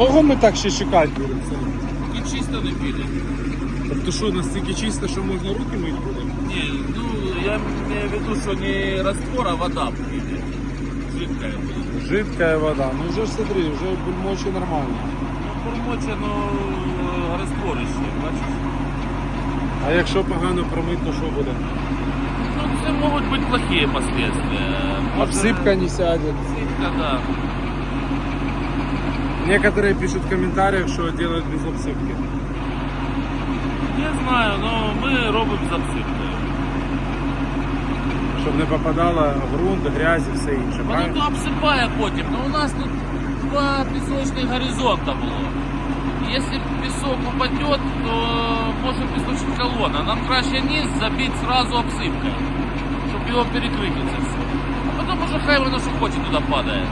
Довго ми так ще чекати будемо? І чисто не піде. Тобто що, настільки чисто, що можна руки мити буде? Ні, ну я маю в виду, що не раствор, а вода піде. Жидкая буде. Жидкая вода. Ну вже ж смотри, вже бульмочі нормально. Ну, кормоче, ну, растворище, бачиш? А якщо погано промити, то що буде? Ну, це можуть бути плохие последствия. Обсипка не сяде. Обсипка, да. Некоторые пишут в комментариях, что делают без обсыпки. Не знаю, но ми робимо з обсипкою. Щоб не попадало ґрунт, грязь і все інше. Воно правильно? то обсипає потім, але у нас тут два пісочних горизонта було. Якщо пісок упаде, то може пісочна колона. Нам краще низ забити сразу обсипкою, щоб його перекрити це все. А потім уже хай воно що хоче туди падає.